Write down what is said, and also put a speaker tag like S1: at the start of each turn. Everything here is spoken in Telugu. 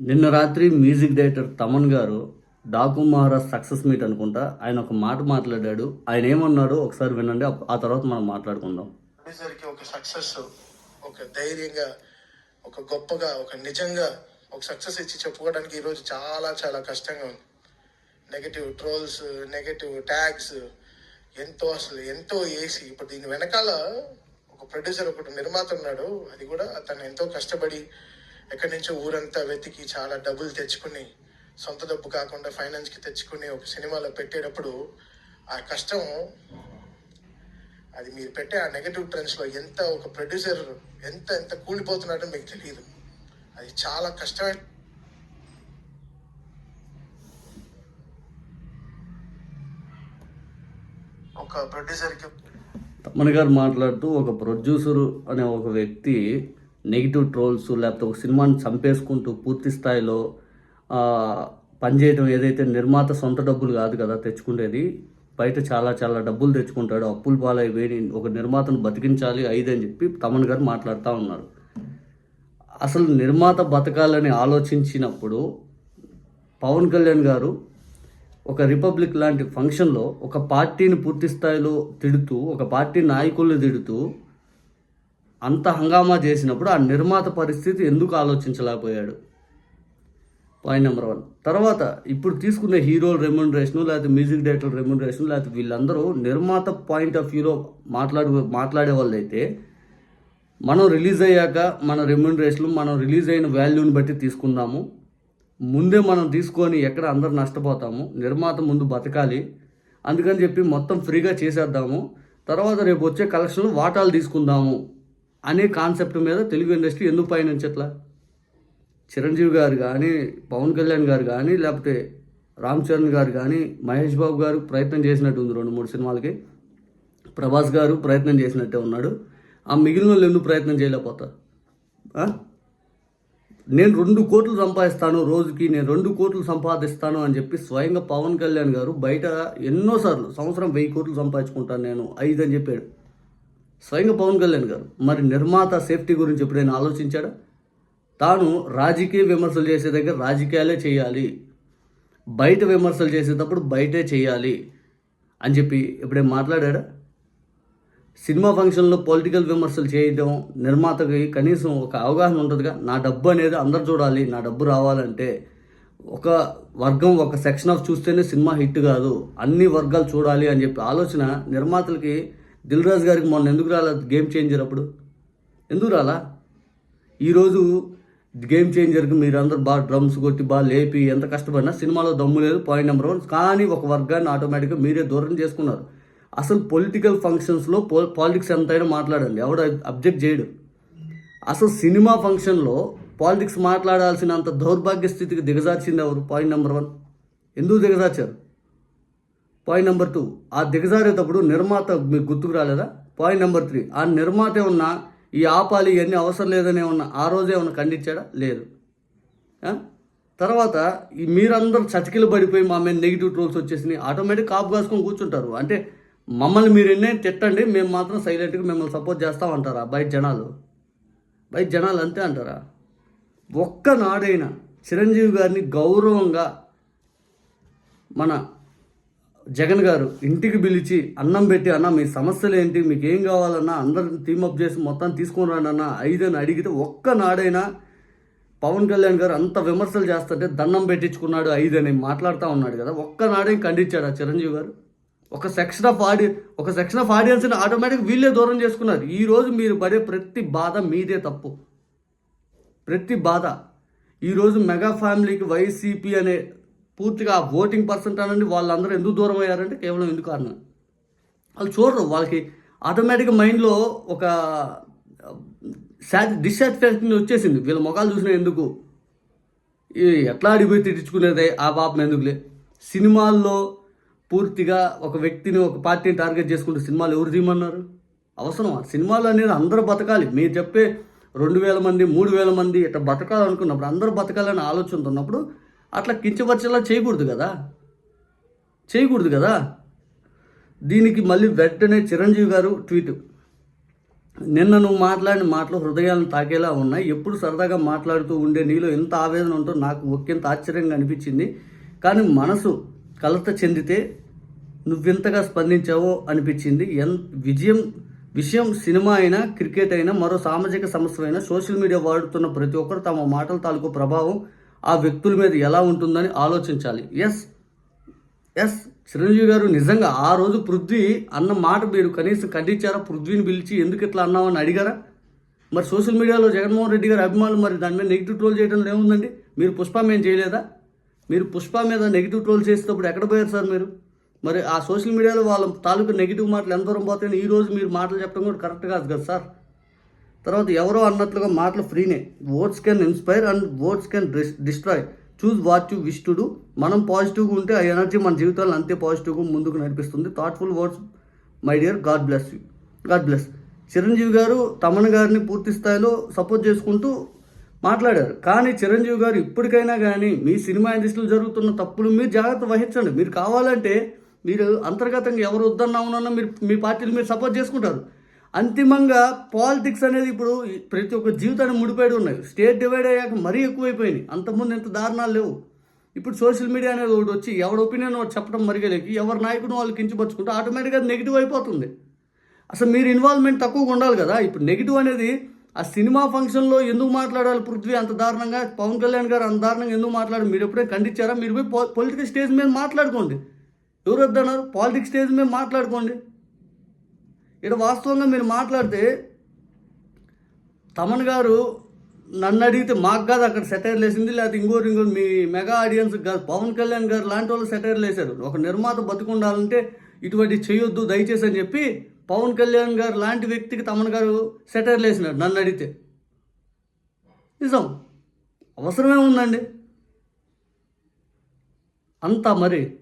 S1: నిన్న రాత్రి మ్యూజిక్ డైరెక్టర్ తమన్ గారు డాకు మహారాజ్ సక్సెస్ మీట్ అనుకుంటా ఆయన ఒక మాట మాట్లాడాడు. ఆయన ఏమన్నాడో ఒకసారి వినండి. ఆ- తర్వాత మనం మాట్లాడుకుందాం.
S2: ప్రొడ్యూసర్కి ఒక సక్సెస్ ఒక ధైర్యంగా ఒక గొప్పగా ఒక నిజంగా ఒక సక్సెస్ ఇచ్చి చెప్పుకోవడానికి ఈరోజు చాలా చాలా కష్టంగా ఉంది. నెగటివ్ ట్రోల్స్ నెగటివ్ ట్యాగ్స్ ఎంతో అసలు ఎంతో వేసి ఇప్పుడు దీని వెనకాల ఒక ప్రొడ్యూసర్ ఒకటి నిర్మాత ఉన్నాడు. అది కూడా తను ఎంతో కష్టపడి ఎక్కడి నుంచో ఊరంతా వెతికి చాలా డబ్బులు తెచ్చుకుని సొంత డబ్బు కాకుండా ఫైనాన్స్కి తెచ్చుకుని ఒక సినిమాలో పెట్టేటప్పుడు ఆ కష్టం అది మీరు పెట్టే ఆ నెగటివ్ ట్రెండ్స్లో ఎంత ఒక ప్రొడ్యూసర్ ఎంత ఎంత కూలిపోతున్నాడో మీకు తెలియదు. అది చాలా కష్టమైన ఒక ప్రొడ్యూసర్కి
S1: తమ్మని గారు మాట్లాడుతూ ఒక ప్రొడ్యూసరు అనే ఒక వ్యక్తి నెగిటివ్ ట్రోల్స్ లేకపోతే ఒక సినిమాని చంపేసుకుంటూ పూర్తి స్థాయిలో పనిచేయడం పనిచేయటం ఏదైతే నిర్మాత సొంత డబ్బులు కాదు కదా తెచ్చుకునేది బయట చాలా చాలా డబ్బులు తెచ్చుకుంటాడు. అప్పులు పాలై వేడి ఒక నిర్మాతను బతికించాలి ఐదు అని చెప్పి తమన్ గారు మాట్లాడుతూ ఉన్నారు. అసలు నిర్మాత బతకాలని ఆలోచించినప్పుడు పవన్ కళ్యాణ్ గారు ఒక రిపబ్లిక్ లాంటి ఫంక్షన్లో ఒక పార్టీని పూర్తి స్థాయిలో తిడుతూ ఒక పార్టీ నాయకుల్ని తిడుతూ అంత హంగామా చేసినప్పుడు ఆ నిర్మాత పరిస్థితి ఎందుకు ఆలోచించలేకపోయాడు? పాయింట్ నెంబర్ వన్ తర్వాత ఇప్పుడు తీసుకునే హీరో రెమ్యునరేషన్ లేకపోతే మ్యూజిక్ డైరెక్టర్ రెమ్యునరేషన్ లేకపోతే వీళ్ళందరూ నిర్మాత పాయింట్ ఆఫ్ వ్యూలో మాట్లాడు మాట్లాడే వాళ్ళైతే మనం రిలీజ్ అయ్యాక మన రెమ్యునరేషన్ మనం రిలీజ్ అయిన వాల్యూని బట్టి తీసుకుందాము. ముందే మనం తీసుకొని ఎక్కడ అందరు నష్టపోతాము. నిర్మాత ముందు బతకాలి. అందుకని చెప్పి మొత్తం ఫ్రీగా చేసేద్దాము. తర్వాత రేపు వచ్చే కలెక్షన్లు వాటాలు తీసుకుందాము. అనే కాన్సెప్ట్ మీద తెలుగు ఇండస్ట్రీ ఎందుకు పయనించట్లా? చిరంజీవి గారు కానీ పవన్ కళ్యాణ్ గారు కానీ లేకపోతే రామ్ చరణ్ గారు కానీ మహేష్ బాబు గారు ప్రయత్నం చేసినట్టు ఉంది రెండు మూడు సినిమాలకి. ప్రభాస్ గారు ప్రయత్నం చేసినట్టే ఉన్నాడు. ఆ మిగిలిన వాళ్ళు ఎందుకు ప్రయత్నం చేయలేకపోతారు? నేను రెండు కోట్లు సంపాదిస్తాను రోజుకి నేను రెండు కోట్లు సంపాదిస్తాను అని చెప్పి స్వయంగా పవన్ కళ్యాణ్ గారు బయట ఎన్నోసార్లు సంవత్సరం వెయ్యి కోట్లు సంపాదించుకుంటాను నేను ఐదు అని చెప్పాడు. స్వయంగా పవన్ కళ్యాణ్ గారు. మరి నిర్మాత సేఫ్టీ గురించి ఎప్పుడైనా ఆలోచించాడా? తాను రాజకీయ విమర్శలు చేసే దగ్గర రాజకీయాలే చేయాలి. బయట విమర్శలు చేసేటప్పుడు బయటే చేయాలి అని చెప్పి ఎప్పుడైనా మాట్లాడా సినిమా ఫంక్షన్లో పొలిటికల్ విమర్శలు చేయడం నిర్మాతకి కనీసం ఒక అవగాహన ఉంటుందిగా. నా డబ్బు అనేది అందరు చూడాలి నా డబ్బు రావాలంటే ఒక వర్గం ఒక సెక్షన్ ఆఫ్ చూస్తేనే సినిమా హిట్ కాదు. అన్ని వర్గాలు చూడాలి అని చెప్పి ఆలోచన నిర్మాతలకి దిల్రాజు గారికి మొన్న ఎందుకు రాలా? గేమ్ చేంజర్ అప్పుడు. ఎందుకు రాలా? ఈరోజు గేమ్ చేంజర్కి మీరందరూ బాగా డ్రమ్స్ కొట్టి బాగా లేపి ఎంత కష్టపడినా సినిమాలో దమ్ము లేదు పాయింట్ నెంబర్ వన్. కానీ ఒక వర్గాన్ని ఆటోమేటిక్గా మీరే దూరం చేసుకున్నారు. అసలు పొలిటికల్ ఫంక్షన్స్లో పో పాలిటిక్స్ ఎంతైనా మాట్లాడండి. ఎవడు అబ్జెక్ట్ చేయడు. అసలు సినిమా ఫంక్షన్లో పాలిటిక్స్ మాట్లాడాల్సినంత దౌర్భాగ్య స్థితికి దిగజార్చింది ఎవరు? Point number one. ఎందుకు దిగజార్చారు? పాయింట్ నెంబర్ టూ ఆ దిగజారేటప్పుడు నిర్మాత మీకు గుర్తుకు రాలేదా? పాయింట్ నెంబర్ త్రీ ఆ నిర్మాత ఏమన్నా ఈ ఆపాలి ఇవన్నీ అవసరం లేదని ఏమన్నా ఆ రోజే ఏమన్నా ఖండించాడా? లేదు. తర్వాత ఈ మీరందరూ చతికిలు పడిపోయి మా మీద నెగిటివ్ ట్రోల్స్ వచ్చేసినాయి. ఆటోమేటిక్ కాపు కాసుకొని కూర్చుంటారు. అంటే మమ్మల్ని మీరు ఎన్నే తిట్టండి మేము మాత్రం సైలెంట్గా మిమ్మల్ని సపోర్ట్ చేస్తామంటారా బయట జనాలు? బయట జనాలు అంతే అంటారా? ఒక్క నాడైన చిరంజీవి గారిని గౌరవంగా మన జగన్ గారు ఇంటికి పిలిచి అన్నం పెట్టి అన్న మీ సమస్యలు ఏంటి? మీకు ఏం కావాలన్నా అందరిని టీమప్ చేసి మొత్తం తీసుకొని రండి అన్న. ఐదని అడిగితే ఒక్క నాడైనా పవన్ కళ్యాణ్ గారు అంత విమర్శలు చేస్తుంటే దండం పెట్టించుకున్నాడు ఐదని మాట్లాడుతూ ఉన్నాడు కదా. ఒక్క నాడేం ఖండించాడు ఆ చిరంజీవి గారు? ఒక సెక్షన్ ఆఫ్ ఆడి ఒక సెక్షన్ ఆఫ్ ఆడియన్స్ని ఆటోమేటిక్ వీళ్ళే దూరం చేసుకున్నారు. ఈ రోజు మీరు పడే ప్రతి బాధ మీదే తప్పు. ప్రతి బాధ. ఈరోజు మెగా ఫ్యామిలీకి వైసీపీ అనే పూర్తిగా ఓటింగ్ పర్సెంట్ అనండి. వాళ్ళందరూ ఎందుకు దూరం అయ్యారంటే కేవలం ఎందుకు కారణం వాళ్ళు చూడరు. వాళ్ళకి ఆటోమేటిక్గా మైండ్లో ఒక సాటి డిస్సాటిస్ఫాక్షన్ వచ్చేసింది. వీళ్ళ ముఖాలు చూసిన ఎందుకు? ఈ ఎట్లా అడిగిపోయి తిట్టించుకునేదే ఆ పాపం ఎందుకులే? సినిమాల్లో పూర్తిగా ఒక వ్యక్తిని ఒక పార్టీని టార్గెట్ చేసుకుంటే సినిమాలు ఎవరు తీయమన్నారు? అవసరం సినిమాలు అనేది అందరూ బతకాలి. మీరు చెప్పే రెండు వేల మంది మూడు వేల మంది ఇట్లా బతకాలనుకున్నప్పుడు అందరూ బతకాలని ఆలోచనతో ఉన్నప్పుడు అట్లా కించపరిచేలా చేయకూడదు కదా? చేయకూడదు కదా? దీనికి మళ్ళీ వెంటనే చిరంజీవి గారు ట్వీట్. నిన్న నువ్వు మాట్లాడిన మాటలు హృదయాలను తాకేలా ఉన్నాయి. ఎప్పుడు సరదాగా మాట్లాడుతూ ఉండే నీలో ఎంత ఆవేదన ఉంటో నాకు ఒకంత ఆశ్చర్యంగా అనిపించింది. కానీ మనసు కలత చెందితే నువ్వెంతగా స్పందించావో అనిపించింది. ఎన్ విజయం విషయం సినిమా అయినా క్రికెట్ అయినా మరో సామాజిక సమస్య అయినా సోషల్ మీడియా వాడుతున్న ప్రతి ఒక్కరు తమ మాటల తాలూకు ప్రభావం ఆ వ్యక్తుల మీద ఎలా ఉంటుందని ఆలోచించాలి. ఎస్ ఎస్ చిరంజీవి గారు నిజంగా ఆ రోజు పృథ్వీ అన్న మాట మీరు కనీసం ఖండించారా పృథ్వీని పిలిచి ఎందుకు ఇట్లా అన్నామని అడిగారా? మరి సోషల్ మీడియాలో జగన్మోహన్ రెడ్డి గారి అభిమానులు మరి దాని మీద నెగిటివ్ ట్రోల్ చేయడంలో ఏముందండి? మీరు పుష్ప మేము చేయలేదా? మీరు పుష్ప మీద నెగిటివ్ ట్రోల్ చేసేటప్పుడు ఎక్కడ పోయారు సార్ మీరు? మరి ఆ సోషల్ మీడియాలో వాళ్ళ తాలూకు నెగిటివ్ మాటలు ఎంత దూరం పోతాయని ఈ రోజు మీరు మాటలు చెప్పడం కూడా కరెక్ట్ కాదు కదా సార్. తర్వాత ఎవరో అన్నట్లుగా మాటలు ఫ్రీనే. Words can inspire and words can destroy choose what you wish to do మనం పాజిటివ్గా ఉంటే ఆ ఎనర్జీ మన జీవితాలను అంతే పాజిటివ్గా ముందుకు నడిపిస్తుంది. Thoughtful words my dear God bless you God bless Chiranjeevi garu Thaman గారిని పూర్తి స్థాయిలో సపోర్ట్ చేసుకుంటూ మాట్లాడారు. కానీ చిరంజీవి గారు ఇప్పటికైనా కానీ మీ సినిమా ఇండస్ట్రీలో జరుగుతున్న తప్పులు మీరు జాగ్రత్త వహించండి. మీరు కావాలంటే మీరు అంతర్గతంగా ఎవరు వద్దన్నా ఉన్నా మీరు మీ పార్టీలు మీరు సపోర్ట్ చేసుకుంటారు. అంతిమంగా పాలిటిక్స్ అనేది ఇప్పుడు ప్రతి ఒక్క జీవితాన్ని ముడిపడి ఉన్నాయి. స్టేట్ డివైడ్ అయ్యాక మరీ ఎక్కువైపోయినాయి. అంతకుముందు ఇంత దారుణాలు లేవు. ఇప్పుడు సోషల్ మీడియా అనేది ఒకటి వచ్చి ఎవరి ఒపీనియన్ ఒకటి చెప్పడం మరిగలేకి ఎవరి నాయకుడు వాళ్ళు కించపరుచుకుంటే ఆటోమేటిక్గా నెగిటివ్ అయిపోతుంది. అసలు మీరు ఇన్వాల్వ్మెంట్ తక్కువగా ఉండాలి కదా. ఇప్పుడు నెగిటివ్ అనేది ఆ సినిమా ఫంక్షన్లో ఎందుకు మాట్లాడాలి పృథ్వీ? అంత దారుణంగా పవన్ కళ్యాణ్ గారు అంత దారుణంగా ఎందుకు మాట్లాడారు? మీరు ఎప్పుడే ఖండించారా? మీరు పోయి పొలిటికల్ స్టేజ్ మీద మాట్లాడుకోండి. ఎవరు వద్దన్నారు? పాలిటిక్స్ స్టేజ్ మీద మాట్లాడుకోండి. ఇక్కడ వాస్తవంగా మీరు మాట్లాడితే తమన్ గారు నన్ను అడిగితే మాకు కాదు అక్కడ సెటైర్ లేసింది లేకపోతే ఇంకో ఇంకోరు మీ మెగా ఆడియన్స్ కాదు పవన్ కళ్యాణ్ గారు లాంటి వాళ్ళు సెటైర్ లేశారు ఒక నిర్మాత బతుకుండాలంటే ఇటువంటి చేయొద్దు దయచేసి అని చెప్పి పవన్ కళ్యాణ్ గారు లాంటి వ్యక్తికి తమన్ గారు సెటైర్ వేసినారు నన్ను అడిగితే. నిజం. అవసరమే ఉందండి. అంతా మరి